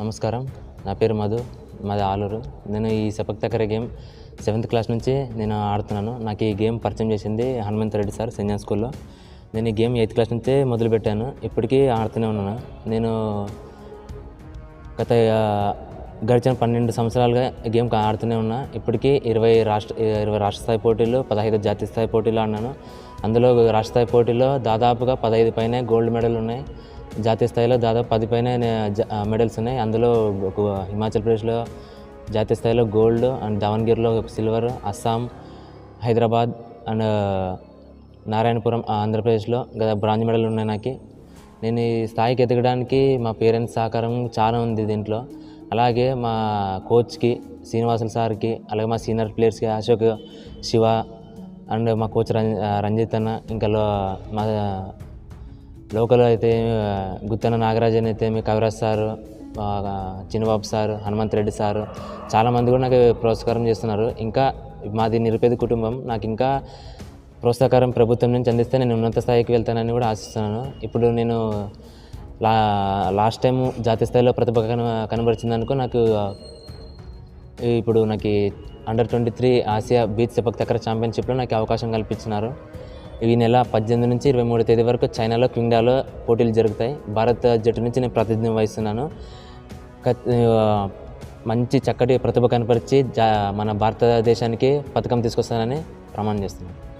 నమస్కారం. నా పేరు మధు. మాది ఆలూరు. నేను ఈ సెపక్తకర గేమ్ సెవెంత్ క్లాస్ నుంచి నేను ఆడుతున్నాను. నాకు ఈ గేమ్ పరిచయం చేసింది హనుమంత్ రెడ్డి సార్ సెంజాన్ స్కూల్లో. నేను ఈ గేమ్ ఎయిత్ క్లాస్ నుంచే మొదలుపెట్టాను. ఇప్పటికీ ఆడుతూనే ఉన్నాను. నేను గత గడిచిన పన్నెండు సంవత్సరాలుగా గేమ్ ఆడుతూనే ఉన్నా. ఇప్పటికీ ఇరవై రాష్ట్ర ఇరవై రాష్ట్ర స్థాయి పోటీలు పదహైదు జాతీయ స్థాయి పోటీలు ఆడినాను. అందులో రాష్ట్ర స్థాయి పోటీలో దాదాపుగా పదహైదు పైన గోల్డ్ మెడల్ ఉన్నాయి. జాతీయ స్థాయిలో దాదాపు పది పైన మెడల్స్ ఉన్నాయి. అందులో ఒక హిమాచల్ ప్రదేశ్లో జాతీయ స్థాయిలో గోల్డ్ అండ్ దావణగిరిలో సిల్వర్ అస్సాం హైదరాబాద్ అండ్ నారాయణపురం ఆంధ్రప్రదేశ్లో గత బ్రాంజ్ మెడల్ ఉన్నాయి నాకు. నేను ఈ స్థాయికి ఎదగడానికి మా పేరెంట్స్ సహకారం చాలా ఉంది దీంట్లో. అలాగే మా కోచ్కి శ్రీనివాసులు సార్కి అలాగే మా సీనియర్ ప్లేయర్స్కి అశోక్ శివ అండ్ మా కోచ్ రంజ రంజిత్ అన్న ఇంకా మా లోకల్ అయితే గుత్తన నాగరాజన్ అయితే మీ Kaviraj sir Chinnababu sir Hanumanth Reddy sir చాలామంది కూడా నాకు ప్రోత్సాహకరం చేస్తున్నారు. ఇంకా మాది నిరుపేద కుటుంబం. నాకు ఇంకా ప్రోత్సాహకరం ప్రభుత్వం నుంచి అందిస్తే నేను ఉన్నత స్థాయికి వెళ్తానని కూడా ఆశిస్తున్నాను. ఇప్పుడు నేను లా లాస్ట్ టైం జాతీయ స్థాయిలో ప్రతిభ కన కనబరిచిందనుకో నాకు ఇప్పుడు నాకు under twenty three Asia beach sepak takraw ఛాంపియన్షిప్లో నాకు అవకాశం కల్పించినారు. ఈ నెల పద్దెనిమిది నుంచి ఇరవై మూడు తేదీ వరకు చైనాలో క్విండాలో పోటీలు జరుగుతాయి. భారత జట్టు నుంచి నేను ప్రాతినిధ్యం వహిస్తున్నాను. మంచి చక్కటి ప్రతిభ కనపరిచి జా మన భారతదేశానికి పథకం తీసుకొస్తానని ప్రమాణం చేస్తున్నాను.